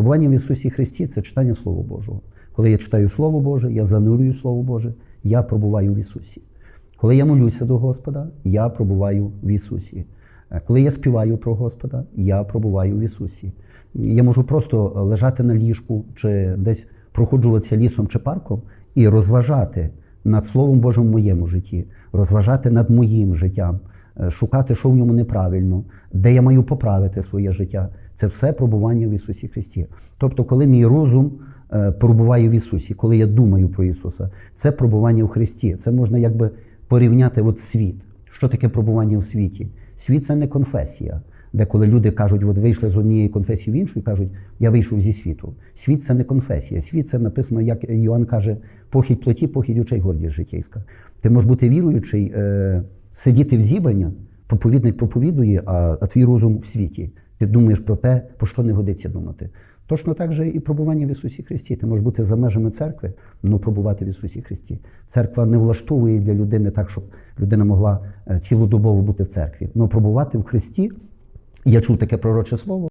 Пробування в Ісусі Христі це читання Слова Божого. Коли я читаю Слово Боже, я занурюю Слово Боже, я пробуваю в Ісусі. Коли я молюся до Господа, я пробуваю в Ісусі. Е, Коли я співаю про Господа, я пробуваю в Ісусі. Я можу просто лежати на ліжку чи десь проходжуватися лісом чи парком і розважати над Словом Божим в моєму житті, розважати над моїм життям, е, шукати, що в ньому неправильно, де я маю поправити своє життя. Це все пробування в Ісусі Христі. Тобто, коли мій розум е, пробуває в Ісусі, коли я думаю про Ісуса, це пробування в Христі. Це можна якби порівняти от світ. Що таке пробування в світі? Світ це не конфесія, де коли люди кажуть, от вийшли з однієї конфесії в іншу і кажуть, я вийшов зі світу. Світ це не конфесія. Світ це написано, як Йоанн каже, похідь плоті, похідь очей, гордість житейська. Ти можеш бути віруючий, е, сидіти в зібрання, проповідник проповідує, а, а твій розум в світі. Ти думаєш про те, про що не годиться думати. Точно так же і пробування в Ісусі Христі. Ти можеш бути за межами церкви, але пробувати в Ісусі Христі. Церква не влаштовує для людини так, щоб людина могла е, цілодобово бути в церкві. Але пробувати в Христі, я чув таке пророче слово.